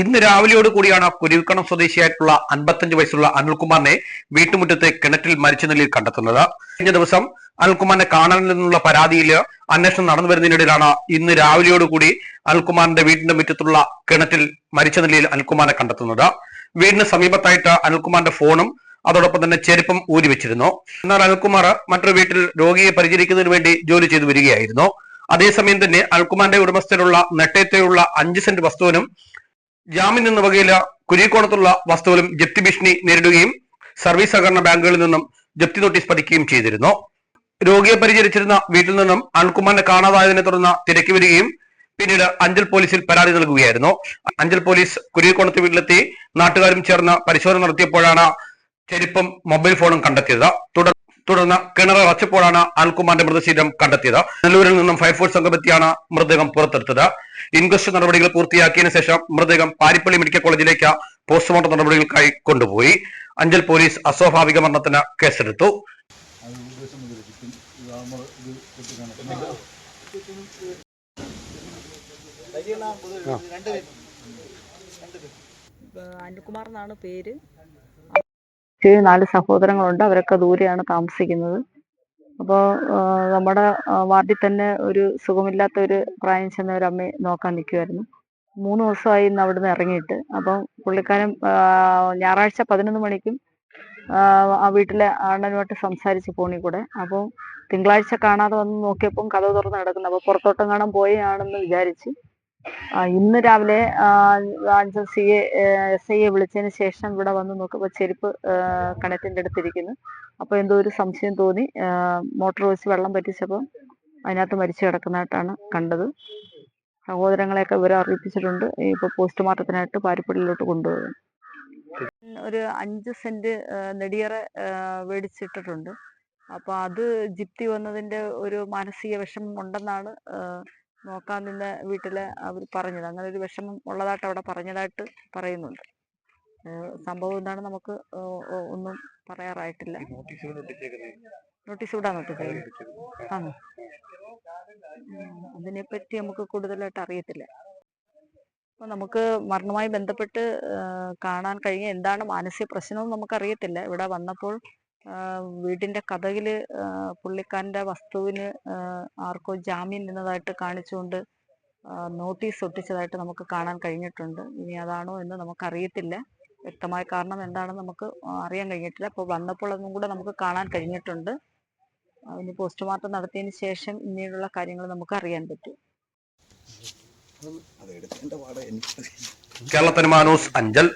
ഇന്ന് രാവിലെയോട് കൂടിയാണ് കുരുവിക്കണം സ്വദേശിയായിട്ടുള്ള അൻപത്തഞ്ച് വയസ്സുള്ള അനിൽകുമാറിനെ വീട്ടുമുറ്റത്തെ കിണറ്റിൽ മരിച്ച നിലയിൽ കണ്ടെത്തുന്നത്. കഴിഞ്ഞ ദിവസം അനിൽകുമാറിനെ കാണാനിൽ നിന്നുള്ള പരാതിയിൽ അന്വേഷണം നടന്നു വരുന്നതിനിടയിലാണ് ഇന്ന് രാവിലെയോട് കൂടി അനിൽകുമാറിന്റെ വീടിന്റെ മുറ്റത്തുള്ള കിണറ്റിൽ മരിച്ച നിലയിൽ അനിൽകുമാറിനെ കണ്ടെത്തുന്നത്. വീടിന് സമീപത്തായിട്ട് അനിൽകുമാറിന്റെ ഫോണും അതോടൊപ്പം തന്നെ ചെരുപ്പം ഊരി വെച്ചിരുന്നു. എന്നാൽ അനിൽകുമാർ മറ്റൊരു വീട്ടിൽ രോഗിയെ പരിചരിക്കുന്നതിന് വേണ്ടി ജോലി ചെയ്തു വരികയായിരുന്നു. അതേസമയം തന്നെ അനിൽകുമാറിന്റെ ഉടമസ്ഥയിലുള്ള നെട്ടയത്തെയുള്ള അഞ്ച് സെന്റ് വസ്തുവിനും ജാമ്യം നിന്ന് വകയില കുരിയക്കോണത്തുള്ള വസ്തുവിലും ജപ്തി ഭീഷണി നേരിടുകയും സർവീസ് സഹകരണ ബാങ്കുകളിൽ നിന്നും ജപ്തി നോട്ടീസ് പതിക്കുകയും ചെയ്തിരുന്നു. രോഗിയെ പരിചരിച്ചിരുന്ന വീട്ടിൽ നിന്നും അൺകുമാറിനെ കാണാതായതിനെ തുടർന്ന് തിരക്കി വരികയും പിന്നീട് അഞ്ചൽ പോലീസിൽ പരാതി നൽകുകയായിരുന്നു. അഞ്ചൽ പോലീസ് കുരിയക്കോണത്തെ വീട്ടിലെത്തി നാട്ടുകാരും ചേർന്ന് പരിശോധന നടത്തിയപ്പോഴാണ് ചെരുപ്പും മൊബൈൽ ഫോണും കണ്ടെത്തിയത്. തുടർ തുടർന്ന് കിണർ അടച്ചപ്പോഴാണ് അനിൽകുമാറിന്റെ മൃതശരീരം കണ്ടെത്തിയത്. നെല്ലൂരിൽ നിന്നും ഫയർഫോഴ്സ് സംഘമെത്തിയാണ് മൃതദേഹം പുറത്തെടുത്തത്. ഇൻക്വസ്റ്റ് നടപടികൾ പൂർത്തിയാക്കിയതിനു ശേഷം മൃതദേഹം പാരിപ്പള്ളി മെഡിക്കൽ കോളേജിലേക്ക് പോസ്റ്റ്മോർട്ടം നടപടികൾക്കായി കൊണ്ടുപോയി. അഞ്ചൽ പോലീസ് അസ്വാഭാവിക മരണത്തിന് കേസെടുത്തു. അനിൽകുമാർ എന്നാണ് പേര്. എനിക്ക് നാല് സഹോദരങ്ങളുണ്ട്. അവരൊക്കെ ദൂരെയാണ് താമസിക്കുന്നത്. അപ്പോൾ നമ്മുടെ വാർഡിൽ തന്നെ ഒരു സുഖമില്ലാത്ത ഒരു പ്രായം ചെന്ന ഒരു അമ്മയെ നോക്കാൻ നിൽക്കുമായിരുന്നു മൂന്ന് ദിവസമായി ഇന്ന് അവിടുന്ന് ഇറങ്ങിയിട്ട്. അപ്പം പുള്ളിക്കാരൻ ഞായറാഴ്ച പതിനൊന്ന് മണിക്കും ആ, വീട്ടിലെ അണ്ണനുമായിട്ട് സംസാരിച്ച് ഫോണിൽ കൂടെ. അപ്പോൾ തിങ്കളാഴ്ച കാണാതെ വന്ന് നോക്കിയപ്പം കഥ തുറന്ന് കിടക്കുന്നു അപ്പോൾ പുറത്തോട്ടെങ്ങാനും പോയാണെന്ന് വിചാരിച്ച് ആ, ഇന്ന് രാവിലെ സി എ എസ് ഐയെ വിളിച്ചതിന് ശേഷം ഇവിടെ വന്ന് നോക്കുമ്പോൾ ചെരുപ്പ് കിണറ്റിന്റെ അടുത്തിരിക്കുന്നു. അപ്പോൾ എന്തോ ഒരു സംശയം തോന്നി. മോട്ടോർ വെച്ച് വെള്ളം പറ്റിച്ചപ്പോൾ അതിനകത്ത് മരിച്ചു കിടക്കുന്നതായിട്ടാണ് കണ്ടത്. സഹോദരങ്ങളെയൊക്കെ വിവരം അറിയിപ്പിച്ചിട്ടുണ്ട്. ഇപ്പോൾ പോസ്റ്റ്മോർട്ടത്തിനായിട്ട് പാരിപ്പള്ളിയിലോട്ട് കൊണ്ടുപോകും ഒരു അഞ്ച് സെന്റ് നെടിയറ മേടിച്ചിട്ടിട്ടുണ്ട്. അപ്പോൾ അത് ജിപ്തി വന്നതിന്റെ ഒരു മാനസിക വിഷമം ഉണ്ടെന്നാണ് നോക്കാൻ നിന്ന വീട്ടിൽ അവർ പറഞ്ഞത്. അങ്ങനെ ഒരു വിഷമം ഉള്ളതായിട്ട് അവിടെ പറഞ്ഞതായിട്ട് പറയുന്നുണ്ട്. സംഭവം എന്താണ് നമുക്ക് ഒന്നും പറയാറായിട്ടില്ല. നോട്ടീസ് വിടാൻ നോട്ടീസ് ആ അതിനെപ്പറ്റി നമുക്ക് കൂടുതലായിട്ട് അറിയത്തില്ല. അപ്പോൾ നമുക്ക് മരണവുമായി ബന്ധപ്പെട്ട് കാണാൻ കഴിഞ്ഞ എന്താണ് മാനസിക പ്രശ്നമെന്ന് നമുക്കറിയത്തില്ല. ഇവിടെ വന്നപ്പോൾ വീടിന്റെ കഥകിൽ പുള്ളിക്കാരന്റെ വസ്തുവിന് ആർക്കോ ജാമ്യം നിന്നതായിട്ട് കാണിച്ചുകൊണ്ട് നോട്ടീസ് ഒട്ടിച്ചതായിട്ട് നമുക്ക് കാണാൻ കഴിഞ്ഞിട്ടുണ്ട്. ഇനി അതാണോ എന്ന് നമുക്കറിയത്തില്ല. വ്യക്തമായ കാരണം എന്താണെന്ന് നമുക്ക് അറിയാൻ കഴിഞ്ഞിട്ടില്ല. അപ്പോൾ വന്നപ്പോൾ അതും കൂടെ നമുക്ക് കാണാൻ കഴിഞ്ഞിട്ടുണ്ട്. ഇനി പോസ്റ്റ്മോർട്ടം നടത്തിയതിന് ശേഷം ഇനിയുള്ള കാര്യങ്ങൾ നമുക്ക് അറിയാൻ പറ്റും. അത് മാനൂസ് അഞ്ചൽ.